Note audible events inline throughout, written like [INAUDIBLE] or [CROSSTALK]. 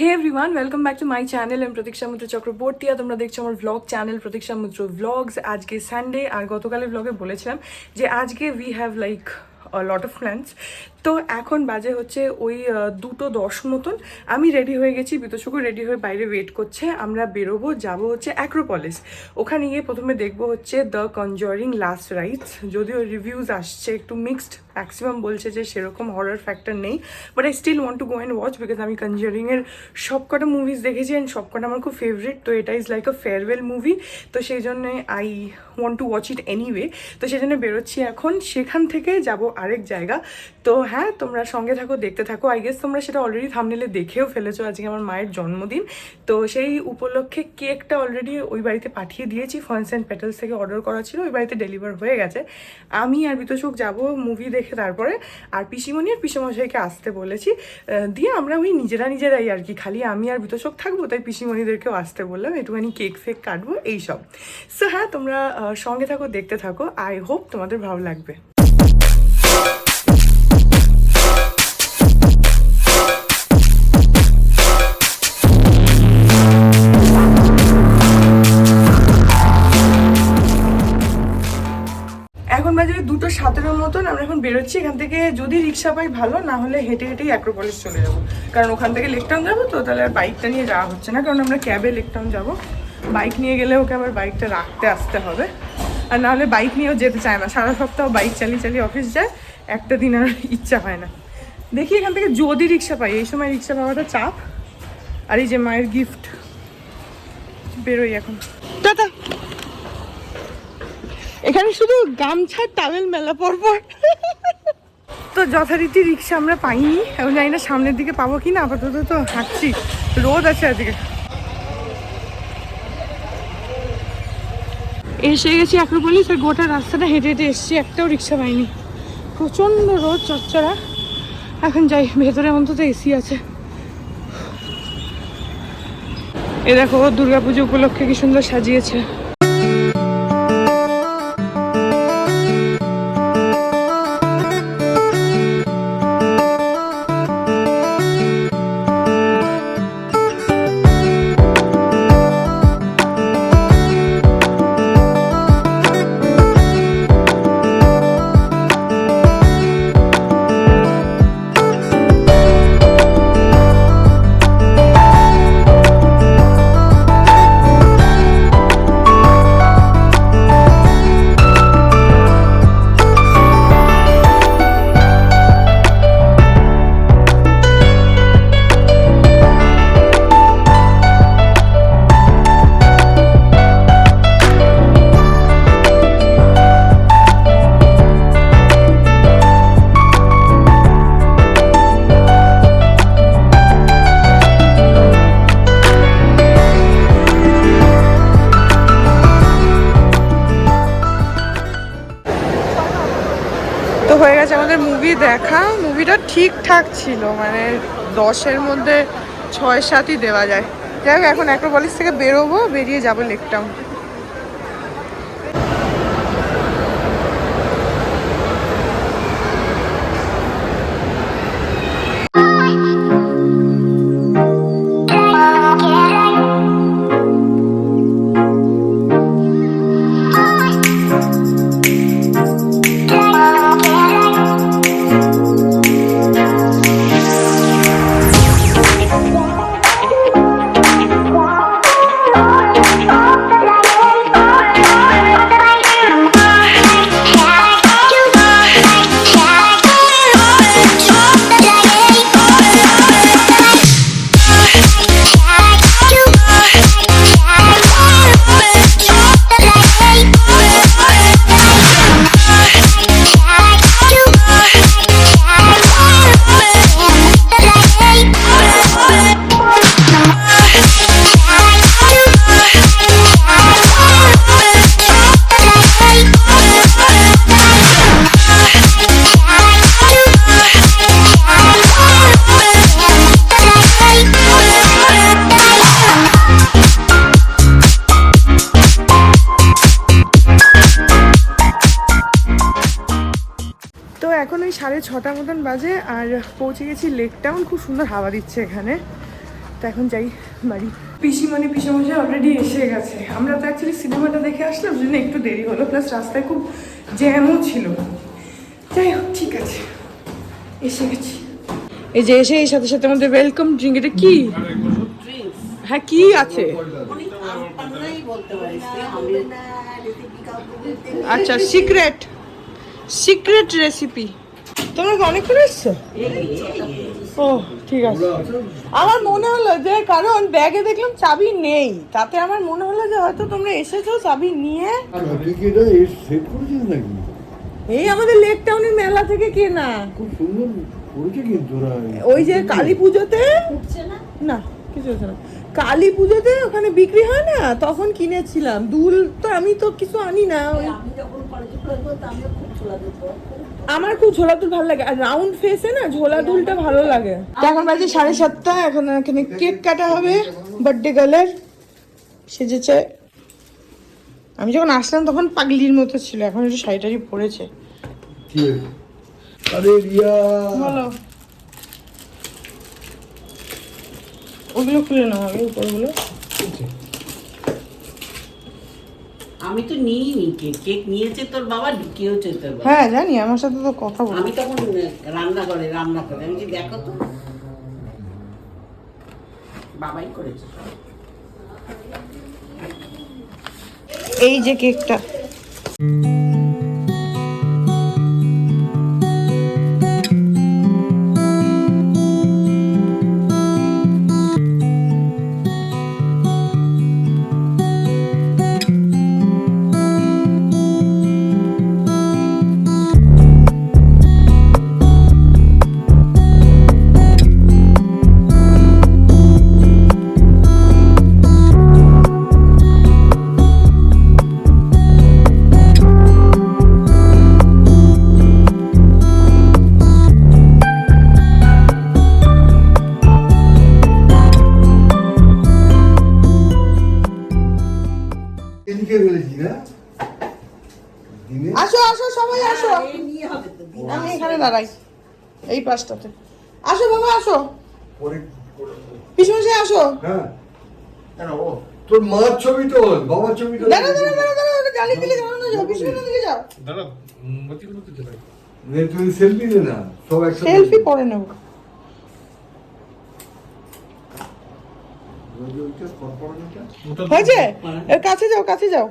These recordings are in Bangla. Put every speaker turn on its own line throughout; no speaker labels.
Hey everyone welcome back to my channel M Pratiksha Mudra Chakraborty আর তোমরা দেখছ আমার ভ্লগ চ্যানেল প্রতীক্ষা মুদ্র ভ্লগস আজকে সানডে আর গতকালের ব্লগে বলেছিলাম যে আজকে we have like lot of plans তো এখন বাজে হচ্ছে ওই দুটো দশ মতন। আমি রেডি হয়ে গেছি বিতোষকও রেডি হয়ে বাইরে ওয়েট করছে। আমরা বেরোবো, যাব হচ্ছে অ্যাক্রোপলিস ওখানে গিয়ে প্রথমে দেখব হচ্ছে দ্য কনজারিং লাস্ট রাইটস যদিও রিভিউজ আসছে একটু মিক্সড ম্যাক্সিমাম বলছে যে সেরকম হরার ফ্যাক্টর নেই but I still want to go and watch because আমি কনজারিংয়ের সব কটা মুভিজ দেখেছি অ্যান্ড সব কটা আমার খুব ফেভারিট তো এটা is like a farewell movie তো সেই জন্যে I want to watch it anyway তো সেই জন্য বেরোচ্ছি এখন, সেখান থেকে যাব আরেক জায়গা, তো হ্যাঁ তোমরা সঙ্গে থাকো, দেখতে থাকো আই গেস তোমরা সেটা অলরেডি থামনেলে দেখেও ফেলেছো, আজকে আমার মায়ের জন্মদিন, তো সেই উপলক্ষে কেকটা অলরেডি ওই বাড়িতে পাঠিয়ে দিয়েছি ফন্স অ্যান্ড পেটালস থেকে অর্ডার করা ছিল, ওই বাড়িতে ডেলিভার হয়ে গেছে, আমি আর বিতোষক যাব মুভি দেখে তারপরে আর পিসিমণি আর পিসিমশাইকে আসতে বলেছি দিয়ে আমরা ওই নিজেরা নিজেরাই আর কি, খালি আমি আর বিতোষক থাকব, তাই পিসিমণিদেরকেও আসতে বললাম, একটুখানি কেক ফেক কাটবো এইসব সো হ্যাঁ তোমরা সঙ্গে থাকো, দেখতে থাকো আই হোপ তোমাদের ভালো লাগবে। দুটো সতেরোর মতন আমরা এখন বেরোচ্ছি, এখান থেকে যদি রিক্সা পাই ভালো, না হলে হেঁটে হেঁটেই অ্যাক্রোপলিস চলে যাব। কারণ ওখান থেকে লেকটাউন যাব তো, তাহলে আর বাইকটা নিয়ে যাওয়া হচ্ছে না, কারণ আমরা ক্যাবে লেকটাউন যাব। বাইক নিয়ে গেলে ওকে আবার বাইকটা রাখতে আসতে হবে। আর নাহলে বাইক নিয়েও যেতে চায় না, সারা সপ্তাহ বাইক চালিয়ে চালিয়ে অফিস যায়, একটা দিন আর ইচ্ছা হয় না। দেখি এখান থেকে যদি রিক্সা পাই, এই সময় রিক্সা পাওয়াটা চাপ। আর এই যে মায়ের গিফট বেরোই এখন। টাটা! এখানে শুধু গামছা টাওয়েল মেলা পরপর। তো যথারীতি রিক্সা আমরা পাইনি। এখন জানি না সামনের দিকে পাবো কি না আপাতত তো হাঁটছি। রোদ আছে আজকে এসে গেছি অ্যাক্রোপলিস আর গোটা রাস্তাটা হেঁটে হেঁটে এসছি। একটাও রিক্সা পাইনি। প্রচণ্ড রোদ, চচ্চড়া। এখন যাই, ভেতরে অন্তত এসি আছে। এ দেখো, দুর্গাপুজো উপলক্ষে কি সুন্দর সাজিয়েছে। ঠিকঠাক ছিল মানে দশের মধ্যে ছয় সাতই দেওয়া যায়। যাই হোক, এখন অ্যাক্রোপলিস থেকে বেরোবো, বেরিয়ে যাব লেকটাউন ছটা মতন বাজে আর পৌঁছে গেছি লেক টাউন খুব সুন্দর হাওয়া দিচ্ছে এখানে।
তো এখন যাই বাড়ি। পিসি মানে পিসমশাই অলরেডি এসে গেছে। আমরা তো অ্যাকচুয়ালি সিনেমাটা দেখে আসলাম জন্য একটু দেরি হলো। প্লাস রাস্তায় খুব জ্যামও ছিল। যাই হোক, ঠিক আছে। এসে গেছি। এই যে এসে এই সাথে সাথে আমাদের ওয়েলকাম ড্রিঙ্ক এটা কি? হ্যাঁ কি আছে? আচ্ছা সিক্রেট সিক্রেট রেসিপি তোমরা কি অনেক করে এসছো? ও ঠিক আছে। আমার মনে হলো যে কারণ ব্যাগে দেখলাম চাবি নেই। তাতে আমার মনে হলো যে হয়তো তোমরা এসেছ চাবি নিয়ে।
এই
আমাদের লেক টাউনের মেলা থেকে কেনা।
খুব সুন্দর
ওই যে কালী পুজোতে? না? কিছু হচ্ছে না। কালী পুজোতে ওখানে বিক্রি হয় না? তখন কিনেছিলাম। দুল তো আমি তো কিছু আনি না। ওই আমার খুব ঝোলা দুল ভালো লাগে। আর রাউন্ড ফেসে না ঝোলা দুলটা ভালো লাগে। এখন বাজে সাড়ে সাতটা এখন এখানে কেক কাটা হবে বার্থডে গার্লের সেজেছে। আমি যখন আসলাম তখন পাগলির মতো ছিল এখন একটু শাড়ি টাড়ি পরেছে।
আরে রিয়া।
বলো ওগুলো খুলে নাও আগে উপরগুলো।
আমি তো নিইনি কেক। কেক নিয়েছে তোর বাবা ঢুকিয়েওছে তোর বাবা।
হ্যাঁ জানি আমার সাথে তো কথা বল।
আমি তখন রান্না করে রান্না করে। আমি দেখো তো। বাবাই করেছে
এই যে কেকটা।
এই
আসো বাবা আসো। পিসমশাই আসো।
হ্যাঁ। তোর মার ছবি তো বাবার ছবি তো।
দাঁড়া দাঁড়া দাঁড়া দাঁড়া গালি দিলে না যাও? পিসমশাই দিকে যাও।
মোমবাতিগুলো তো
নে তুই সেলফি না সব একসাথে
সেলফি পরে নেব।
কর্পোরেটটা
হয়েছে? এর কাছে যাও কাছে যাও।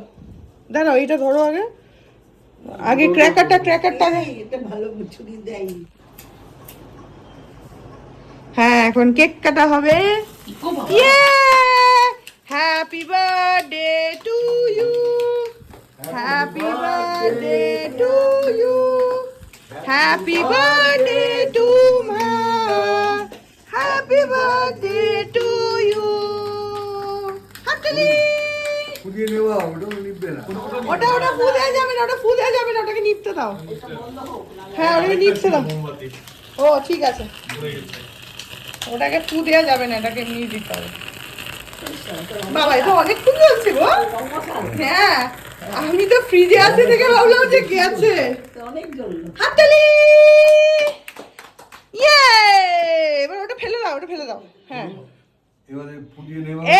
দাঁড়াও এইটা ধরো আগে। আগে ক্র্যাকারটা ক্র্যাকারটা আগে।
এটা ভালো দেয়
হ্যাঁ এখন কেক কাটা হবে। Happy birthday to you happy birthday to you happy birthday to মা হ্যাপি বার্থডে টু ইউ হাততালি
ফুটিয়ে নেওয়া ওটাও নিবে না।
ওটা ওটা ফু দেওয়া যাবে না ওটা ফু দেওয়া যাবে না ওটাকে নিপতে দাও। হ্যাঁ ওটাকে নিপতে দাও। ও ঠিক আছে। ওটাকে ফু দেওয়া যাবে না এটাকে এমনি দিতে হবে। বাবা এটা অনেক খুব জ্বলছে গো। হ্যাঁ আমি তো ফ্রিজে আছে থেকে ভাবলাম যে গেছে হাততালি! ইয়ে এবার ওটা ফেলে দাও ওটা ফেলে দাও। হ্যাঁ।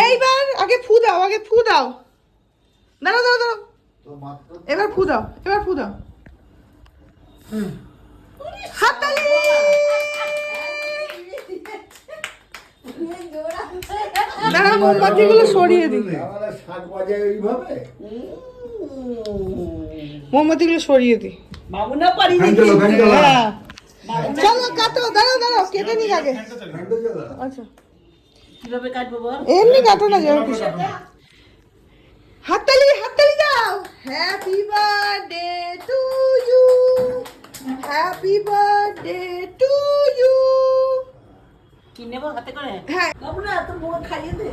এইবার আগে ফু দাও আগে ফু দাও। দাঁড়াও দাঁড়াও দাঁড়াও। এবার ফু দাও এবার ফু দাও। হাততালি! দাঁড়াও মোমবাতিগুলো সরিয়ে দিই।
আমরা শাক বাজায় এইভাবে
মোমবাতিগুলো সরিয়ে দিই।
বাবু না পারি
হ্যাঁ। চলো কাটো দাঁড়াও দাঁড়াও কেটে নি আগে। আচ্ছা
কীভাবে কাটবো বল?
এমনি কাটো না যেমন খুশি। হাততালি হাততালি দাও। Happy birthday to you happy birthday to you
কি নেব হাতে করে।
হ্যাঁ।
বাবু তোর বউ খাইয়ে দে।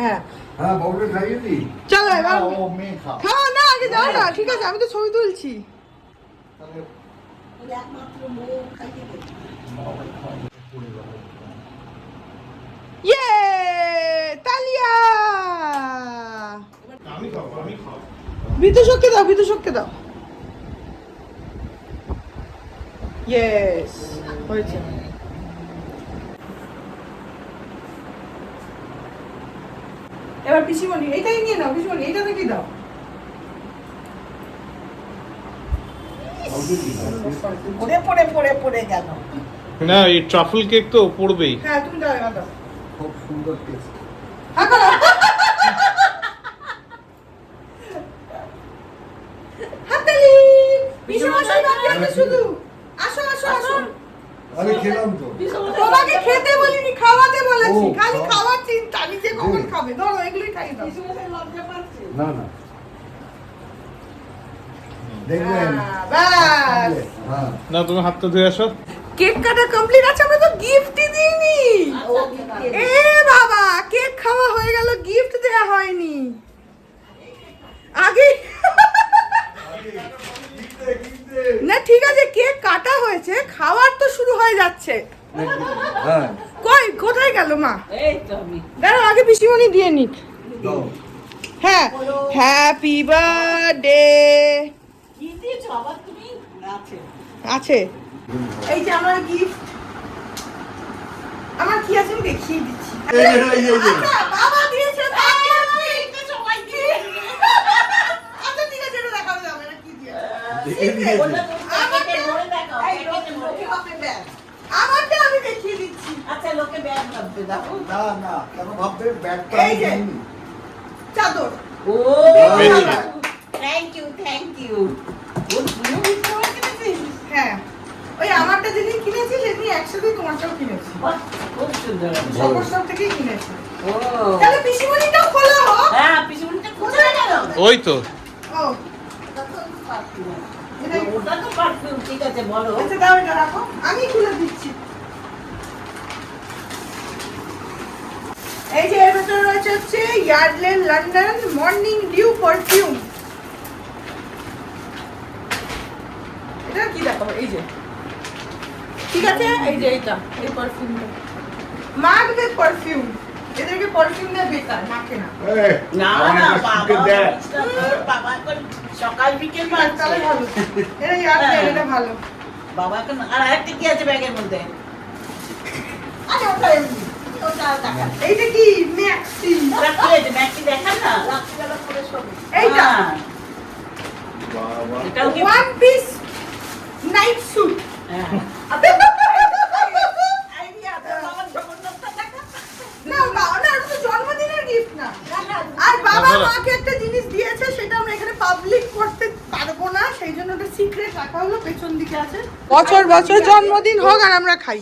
হ্যাঁ।
হ্যাঁ বাবুটা খাইয়ে দি
চলো এবার
ও মেয়ে খা।
খাও না আগে যাও না ঠিক আছে আমি তো ছবি তুলছি।
একমাত্র বউ খাইয়ে দে।
ইয়ে তালিয়া!
আমি খাব আমি খাব।
বিদুষককে দাও বিদুষককে দাও। ইয়েস হয়েছে। এবার পিসিমণি এইটাই নিয়ে নাও পিসিমণি এইটা থেকে দাও?
পড়ে পড়ে পড়ে পড়ে গেল।
না এই ট্রাফল কেক তো পড়বেই।
হ্যাঁ তুমি দাও এবার দাও।
খুব সুন্দর টেস্ট
হ্যাঁ, করো। হাততালি! পিসেমশাই বাকি আছে শুধু। আসো, আসো, আসো।
আমি খেলাম তো
তোমাকে খেতে বলিনি খাওয়াতে বলেছি
ও,
খালি
খাওয়া-
খাওয়ার চিন্তা নিজে কখন
হুম।
খাবে ধরো এগুলোই খাই দাও
না না। দেখবেন।
হ্যাঁ, ব্যাস।
না তুমি হাতটা ধুয়ে আসো।
কেক কাটা কমপ্লিট আছে আমরা তো গিফটই দিইনি। এ বাবা কেক খাওয়া হয়ে গেল গিফট দেয়া হয়নি। আগে না ঠিক আছে কেক কাটা হয়েছে খাওয়ার তো শুরু হয়ে যাচ্ছে।
হ্যাঁ।
কই কোথায় গেল মা?
এই
দাঁড়াও আগে পিসিমণি দিয়ে নিক। হ্যাঁ হ্যাপি বার্থডে
কি দিয়েছ? আবার তুমি? আছে।
আছে। এই যে আমার গিফট আমার কি আছে? আমি দেখিয়ে দিচ্ছি। বাবা দিয়েছে আমি। আমারটা দেখিয়ে দিচ্ছি।
আচ্ছা লোকে ব্যাগ ভাববে দেখো
না না কেন ভাববে?
এই যে। চাদর।
ও থ্যাংক ইউ থ্যাংক ইউ
হ্যাঁ। ওই আমারটা যেদিন কিনেছি সেদিন একসাথে তোমারটাও কিনেছি।
খুব সুন্দর
সবর থেকেই কিনেছি।
ও।
তাহলে পিসিমণিটাও খোলা। হোক
হ্যাঁ পিছুমনিটা কোথায় গেল।
ওই তো।
ও।
ওটা তো perfume। ওটা তো পারফিউম ঠিক আছে বলো।
আচ্ছা দাও এটা রাখো। আমি খুলে দিচ্ছি। এই যে এর ভেতরে রয়েছে হচ্ছে Yardley London morning dew perfume এটা কি দেখাবো? এই যে। ঠিক আছে? এই যে এইটা এই পারফিউমটা মাখবে পারফিউম এদেরকে পারফিউম দেওয়া বেকার মাখে না
না না বাবা
দেয়।
সকাল বিকেল
তাহলে ভালো। এটা ইয়ার্ডলে
হ্যাঁ।
এটা ভালো।
বাবা আর আরেকটা কি আছে ব্যাগের মধ্যে?
আরে ওটা
দেখা
এইটা কি? ম্যাক্সি
ম্যাক্সি দেখান না? রাত্রিবেলা পরে শোবে
এইটা?
হ্যাঁ, এটাও কি
ওয়ান পিস নাইট স্যুট
হ্যাঁ
না না না ওটা তো জন্মদিনের গিফট না। আর বাবা। মাকে একটা জিনিস দিয়েছে সেটা আমরা এখানে পাবলিক করতে পারব না সেই জন্য ওটা সিক্রেট রাখা হলো পেছন দিকে আছে। বছর বছর জন্মদিন হোক আর আমরা খাই।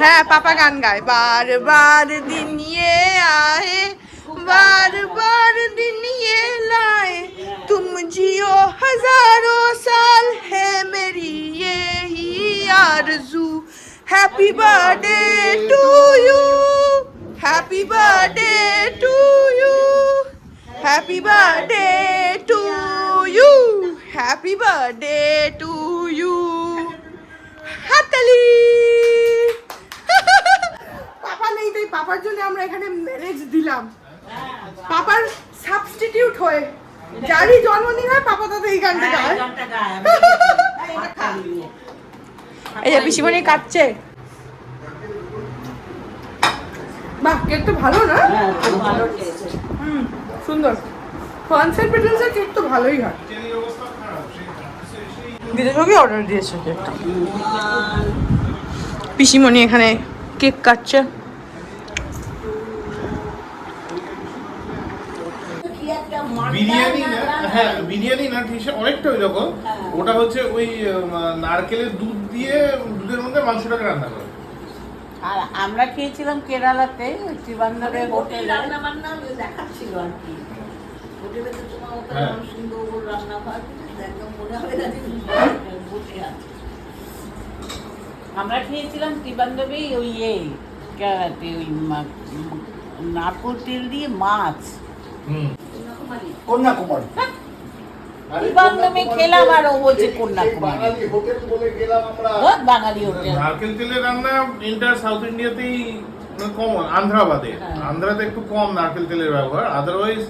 হ্যাঁ পাপা গান গায়। বার বার দিন নিয়ে আয়ে বার বার দিন নিয়ে লায় তুম জিও হাজারো সাল হে মেরি ইয়ে Arzu. Happy birthday to you happy birthday to you happy birthday to you happy birthday to you হাতালি পাপা নেই তাই পাপার জন্য আমরা এখানে ম্যারেজ দিলাম। পাপার সাবস্টিটিউট হয়ে। যারই জন্মদিন হয় পাপা
তাদের এই গানটা গায়। [LAUGHS]
এই যে পিসিমণি কাটছে বাহ কেকটা ভালো না?
ভালো
হুম। সুন্দর। কনসেন্ট পেটেন্সের কেক তো ভালোই হয়। অর্ডার দিয়েছে কেকটা পিসিমণি এখানে কেক কাটছে।
বিরিয়ানি হ্যাঁ বিরিয়ানি না ঠিক সে অনেকটা ওই রকম।
হ্যাঁ।
ওটা হচ্ছে ওই নারকেলের দুধ দিয়ে দুধের মধ্যে মাংসটাকে রান্না করে।
আর আমরা খেয়েছিলাম কেরালাতে ত্রিবান্ধবের হোটেলে রান্না বান্না দেখাচ্ছিল আর কি। হোটেলে তো তোমার ওখানে
হ্যাঁ।
সুন্দর রান্না ভাত একদম মনে হবে না যে বসে আছে। আমরা খেয়েছিলাম ত্রিবান্ধবেই ওই ইয়ে কেরালাতে ওই নারকোল তেল দিয়ে মাছ।
হুম।
কন্যাকুমারী।
ত্রিবান্ধবে খেলাম আর ও বলছে কন্যাকুমারী।
বাঙালি হোটেল বলে গেলাম আমরা।
বাঙালি হোটেল।
নারকেল তেলের রান্না ইন্টার সাউথ ইন্ডিয়াতেই কম আন্ধ্রাবাদে।
হ্যাঁ।
আন্ধ্রাতে একটু কম নারকেল তেলের ব্যবহার। আদারওয়াইজ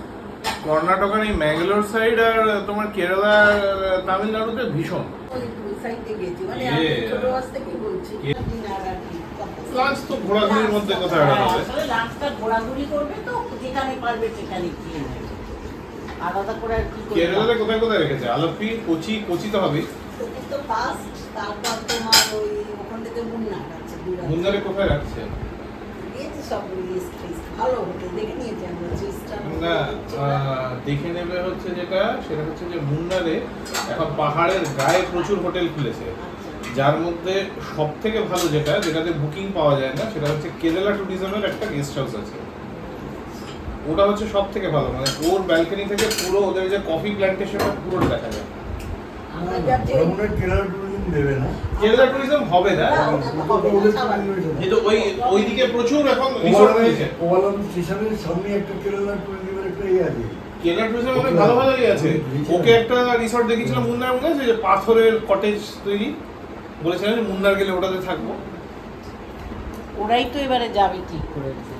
কর্ণাটকার এই ম্যাঙ্গালোর সাইড আর তোমার কেরালা তামিলনাড়ুতে ভীষণ।
ওই সাইডে গেছি। মানে
লাঞ্চ তো ঘোরাঘুরির মধ্যে কোথায় হবে।
লাঞ্চটা ঘোরাঘুরি করবে তো যেখানে পারবে সেখানে খেয়ে নেবে। আলাদা করে আর কি
কেরালাতে কোথায় কোথায় রেখেছে? আলাপি কোচি কোচি তো হবেই।
ওকে তো ফার্স্ট তারপর তোমার ওই ওখান থেকে মুন্না আছে
মুন্দারে কোথায় রাখছে?
দেখে
নেবে হচ্ছে যেটা সেটা হচ্ছে যে মুন্নারে এখন পাহাড়ের গায়ে প্রচুর হোটেল খুলেছে। যার মধ্যে সব থেকে ভালো যেটা যেটাতে বুকিং পাওয়া যায় না সেটা হচ্ছে কেরালা ট্যুরিজমের একটা গেস্ট হাউস আছে। ওটা হচ্ছে সব থেকে ভালো মানে ওর ব্যালকনি থেকে পুরো ওদের যে কফি প্ল্যান্টেশনটা পুরো দেখা যায়।
ট্যুরিজম দেবে না?
কেরালা ট্যুরিজম হবে না। কিন্তু ওই ওইদিকে প্রচুর এখন রিসোর্ট খুলেছে
কোয়ালাম স্টেশনের সামনে একটা কেরালা ট্যুরিজমের একটা ইয়ে আছে।
কেরালা ট্যুরিজম অনেক ভালো ভালোই আছে। ওকে একটা রিসোর্ট দেখেছিলাম মুন্নার মনে আছে যে পাথরের কটেজ তৈরি। বলেছিলাম যে মুন্নার গেলে ওটাতে থাকব।
ওরাই তো এবারে যাবে ঠিক করেছে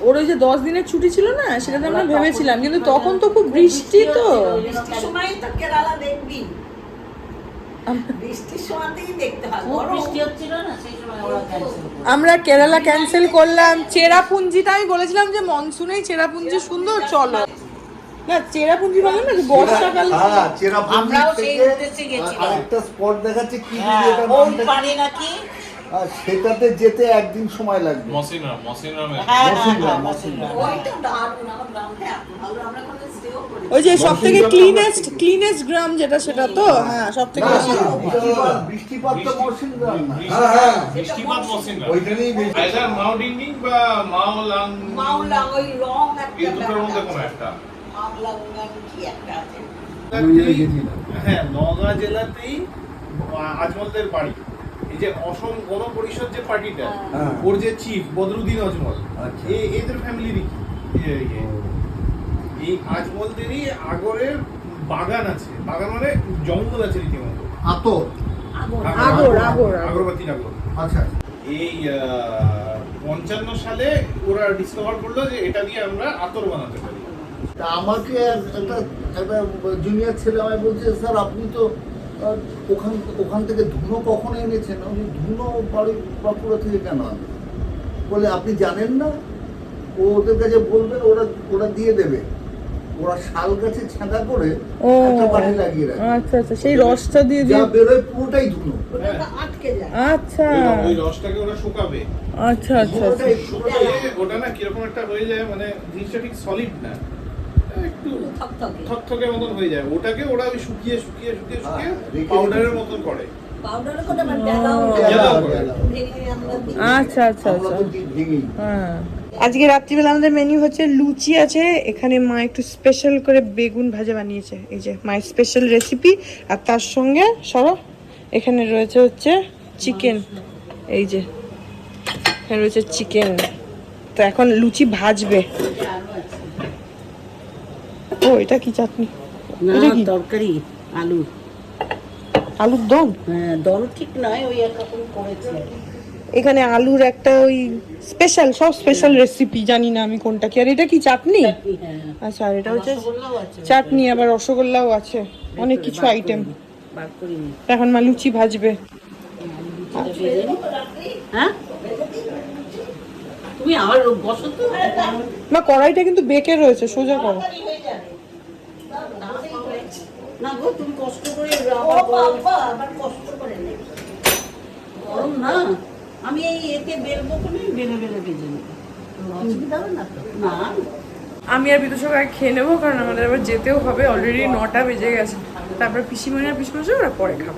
ওর ওই যে দশ দিনের ছুটি ছিল না সেটাতে আমরা ভেবেছিলাম কিন্তু তখন তো খুব বৃষ্টি তো।
বৃষ্টির সময় তো কেরালা দেখবি।
আমরা কেরালা ক্যান্সেল করলাম। চেরাপুঞ্জিটা আমি বলেছিলাম যে মনসুনেই চেরাপুঞ্জি সুন্দর চলো। না চেরাপুঞ্জি ভালো না যে বর্ষাকালে
হ্যাঁ
আমরাও সেই উদ্দেশ্যে গেছিলাম।
আরেকটা স্পট দেখাচ্ছে কি
হ্যাঁ? পারে নাকি
আর সেটাতে যেতে একদিন সময় লাগবে।
মসিনরাম মসিনরামে
হ্যাঁ হ্যাঁ
মসিনরাম,
হ্যাঁ
মসিনরাম।
মসিনরাম।
ওইটা দারুণ আমার গ্রামটা এত ভালো আমরা ওখানে স্টেও করি
ওই যে সব থেকে ক্লিনেস্ট ক্লিনেস্ট গ্রাম যেটা সেটা তো? হ্যাঁ সব থেকে বেশি
বৃষ্টিপাত তো মরসিংরাম না।
হ্যাঁ হ্যাঁ। বৃষ্টিপাত মসিনরাম
ওইখানেই বেশি
আইদার মাও বা মাও লাং
মাওলা ওই রং
এই
একটা
দুটোর মধ্যে কোনো একটা।
মাওলা কি একটা আছে।
হ্যাঁ নওগাঁ জেলাতেই আজমলদের বাড়ি। এই যে অসম গণ পরিষদ যে পার্টিটা
হ্যাঁ।
ওর যে চিফ বদরুদ্দিন আজমল
আচ্ছা।
এদের ফ্যামিলিরই এই আজমলদেরই আগরের বাগান আছে। বাগান মানে জঙ্গল আছে রীতিমতো।
আতো
আগুন
আগর, আগর, আগর।
আগরবাতি আগর
আচ্ছা।
এই পঞ্চান্ন সালে ওরা ডিসকভার করল যে এটা দিয়ে আমরা আতর বানাতে পারি।
তা আমাকে একটা একটা জুনিয়র ছেলে আমায় বলছে স্যার আপনি তো ওখান ওখান থেকে ধুনো কখন এনেছেন? আমি ধুনো বাড়ি বাঁকুড়া থেকে কেন আনবেন? বলে আপনি জানেন না? ও ওদের কাছে বলবেন ওরা ওরা দিয়ে দেবে। ওরা শাল গাছে ছেঁদা করে একটা বাড়ি লাগিয়ে রাখে।
আচ্ছা আচ্ছা সেই রসটা দিয়ে দিয়ে
বেরোয় পুরোটাই ধুনো।
আটকে যায়।
আচ্ছা।
ওই- ওই রসটাকে ওরা শুকাবে।
আচ্ছা আচ্ছা আচ্ছা।
ওটা না কীরকম একটা হয়ে যায় মানে জিনিসটা ঠিক সলিড না। একটু
থকথকে।
মতন হয়ে যায়। ওটাকে ওরা ওই শুকিয়ে শুকিয়ে শুকিয়ে শুকিয়ে
হ্যাঁ,
পাউডারের মতন করে।
মানে।
আচ্ছা আচ্ছা আচ্ছা। হ্যাঁ। আজকে রাত্রিবেলা আমাদের মেনু হচ্ছে লুচি আছে। এখানে মা একটু স্পেশাল করে বেগুন ভাজা বানিয়েছে। এই যে মায়ের স্পেশাল রেসিপি আর তার সঙ্গে সরো এখানে রয়েছে হচ্ছে চিকেন এই যে এখানে রয়েছে চিকেন তো এখন লুচি ভাজবে। ও এটা কি চাটনি?
না
এটা কি?
তরকারি আলু।
আলুর দম?
হ্যাঁ দল ঠিক নয় ওই একরকম করেছে।
এখানে আলুর একটা ওই স্পেশাল সব স্পেশাল রেসিপি জানি না আমি কোনটা কি। আর এটা কি চাটনি?
হ্যাঁ।
আচ্ছা আর এটা হচ্ছে চাটনি আবার রসগোল্লাও আছে। অনেক কিছু আইটেম এখন মা লুচি ভাজবে।
লুচিটা হ্যাঁ?
মা কড়াইটা কিন্তু বেঁকে রয়েছে সোজা করো।
না গো তুমি কষ্ট করে আবার
কষ্ট করে নেই।
গরম না। আমি এই এতে বেলবো কোনে বেলে বেলে ভেজে নেব।
অসুবিধা হবে না
না।
আমি আর বিদুষক আগে খেয়ে নেব কারণ আমাদের আবার যেতেও হবে। অলরেডি নটা বেজে গেছে। তারপর পিসিমণি আর পিসমশা ওরা পরে খাব।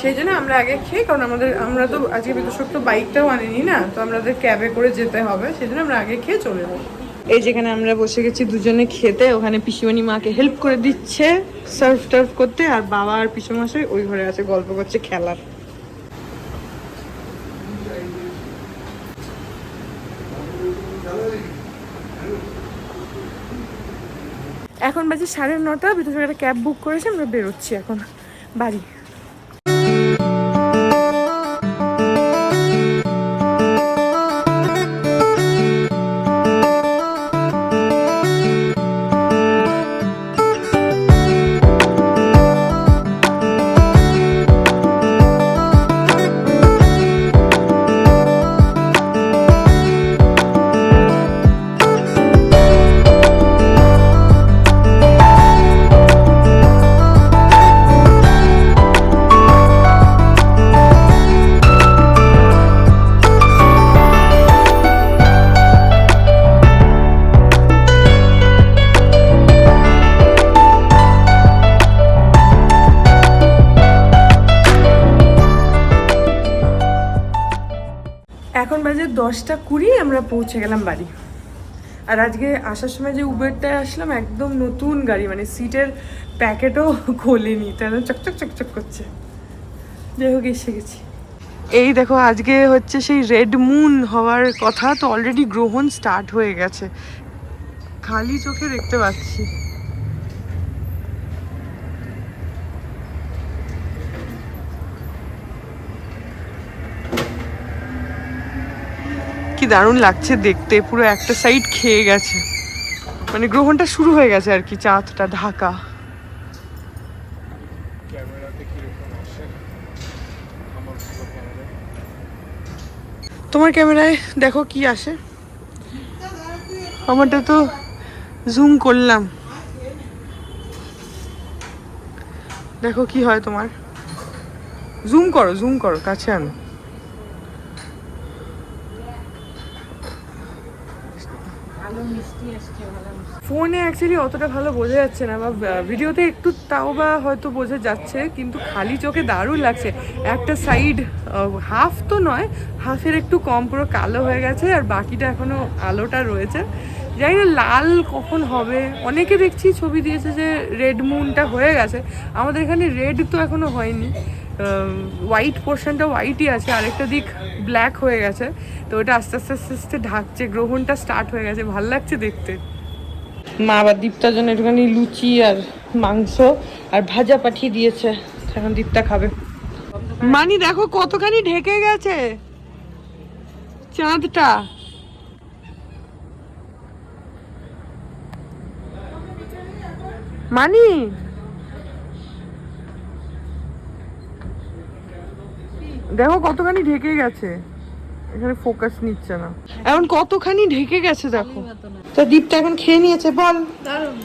সেই জন্য আমরা আগে খেয়ে কারণ আমাদের আমরা তো আজকে বিদুষক তো বাইকটাও আনিনি না তো আমাদের ক্যাবে করে যেতে হবে। সেই জন্য আমরা আগে খেয়ে চলে যাব। এই যেখানে আমরা বসে গেছি দুজনে খেতে, ওখানে পিসিমণি মাকে হেল্প করে দিচ্ছে সার্ভ টার্ভ করতে, আর বাবা আর পিসমশাই ওই ঘরে আছে, গল্প করছে, খেলার। এখন বাজে সাড়ে নটা, ভিতরে একটা ক্যাব বুক করেছে, আমরা বেরোচ্ছি এখন। বাড়ি। দশটা কুড়ি আমরা পৌঁছে গেলাম বাড়ি। আর আজকে আসার সময় যে উবেরটায় আসলাম, একদম নতুন গাড়ি মানে সিটের প্যাকেটও [LAUGHS] খোলেনি, তাহলে চকচক চকচক করছে। যাই হোক, এসে গেছি। এই দেখো, আজকে হচ্ছে সেই রেড মুন হওয়ার কথা, তো অলরেডি গ্রহণ স্টার্ট হয়ে গেছে। খালি চোখে দেখতে পাচ্ছি। দারুণ লাগছে দেখতে পুরো একটা সাইড খেয়ে গেছে। মানে গ্রহণটা শুরু হয়ে গেছে আর কি চাঁদটা ঢাকা। তোমার ক্যামেরায় দেখো কি আসে? আমারটা তো জুম করলাম। দেখো কি হয় তোমার। জুম করো জুম করো কাছে আনো। ফোনে অ্যাকচুয়ালি অতটা ভালো বোঝা যাচ্ছে না, বা ভিডিওতে একটু তাও বা হয়তো বোঝা যাচ্ছে, কিন্তু খালি চোখে দারুণ লাগছে। একটা সাইড হাফ তো নয় হাফের একটু কম, পুরো কালো হয়ে গেছে, আর বাকিটা এখনও আলোটা রয়েছে। জানি না লাল কখন হবে? অনেকে দেখছি ছবি দিয়েছে যে রেড মুনটা হয়ে গেছে। আমাদের এখানে রেড তো এখনও হয়নি। হোয়াইট পোর্শনটা হোয়াইটই আছে আরেকটা দিক ব্ল্যাক হয়ে গেছে। তো ওটা আস্তে আস্তে আস্তে আস্তে ঢাকছে গ্রহণটা স্টার্ট হয়ে গেছে ভালো লাগছে দেখতে। মা আবার দীপ্তার জন্য একটুখানি লুচি আর মাংস আর ভাজা পাঠিয়ে দিয়েছে। এখন দীপ্তা খাবে। মানি দেখো কতখানি ঢেকে গেছে। চাঁদটা। মানি দেখো কতখানি ঢেকে গেছে। এখানে ফোকাস নিচ্ছে না। এখন কতখানি ঢেকে গেছে দেখো। তো দীপটা এখন খেয়ে নিয়েছে বল।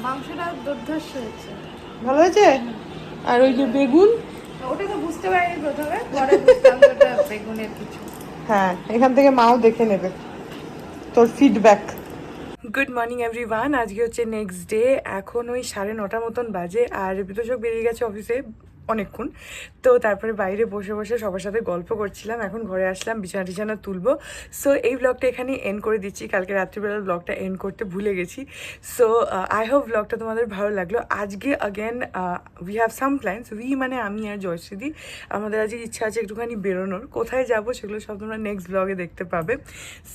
মাংসটা দুর্ধর্ষ হয়েছে।
ভালো হয়েছে? আর ওই যে বেগুন?
ওটা তো বুঝতে পারিনি প্রথমে পরে বুঝলাম ওটা বেগুনের কিছু।
হ্যাঁ এখান থেকে মাও দেখে নেবে। তোর ফিডব্যাক গুড মর্নিং এভরিওয়ান আজকে হচ্ছে নেক্সট ডে এখন ওই সাড়ে নটা মতন বাজে আর বিতোষক বেরিয়ে গেছে অফিসে অনেকক্ষণ। তো তারপরে বাইরে বসে বসে সবার সাথে গল্প করছিলাম। এখন ঘরে আসলাম, বিছানা টিছানা তুলবো। সো এই ব্লগটা এখানে এন্ড করে দিচ্ছি। কালকে রাত্রিবেলার ব্লগটা এন্ড করতে ভুলে গেছি। সো আই হোপ ব্লগটা তোমাদের ভালো লাগল। আজকে again we have some plans we মানে আমি আর জয়শ্রীদি। আমাদের আজকে ইচ্ছা আছে একটুখানি বেরোনোর। কোথায় যাব সেগুলো সব তোমরা নেক্সট ব্লগে দেখতে পাবে।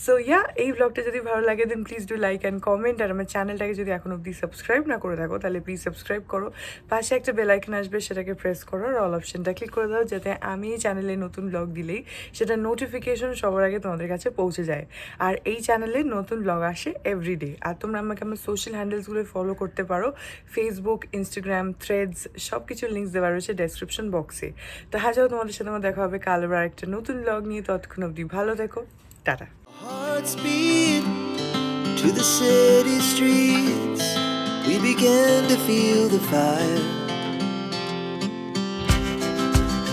সো ইয়া এই ব্লগটা যদি ভালো লাগে then please do like and comment আর আমার চ্যানেলটাকে যদি এখন অবধি সাবস্ক্রাইব না করে থাকো, তাহলে প্লিজ সাবস্ক্রাইব করো। পাশে একটা বেল আইকন আসবে, সেটাকে প্রেস করো আর অল অপশনটা ক্লিক করে দাও, যাতে আমি চ্যানেলে নতুন ব্লগ দিলেই সেটা নোটিফিকেশন সবার আগে তোমাদের কাছে পৌঁছে যায়। আর এই চ্যানেলে নতুন ব্লগ আসে এভরিডে আর তোমরা আমাকে আমার সোশ্যাল হ্যান্ডেলসগুলো ফলো করতে পারো ফেসবুক ইনস্টাগ্রাম থ্রেডস সব কিছুর লিঙ্কস দেওয়া রয়েছে ডেসক্রিপশন বক্সে তো হ্যাঁ যাও, তোমাদের সাথে আমার দেখা হবে কাল আবার একটা নতুন ব্লগ নিয়ে। ততক্ষণ অবধি ভালো থেকো। Tata.
To the city streets. We began to feel the fire.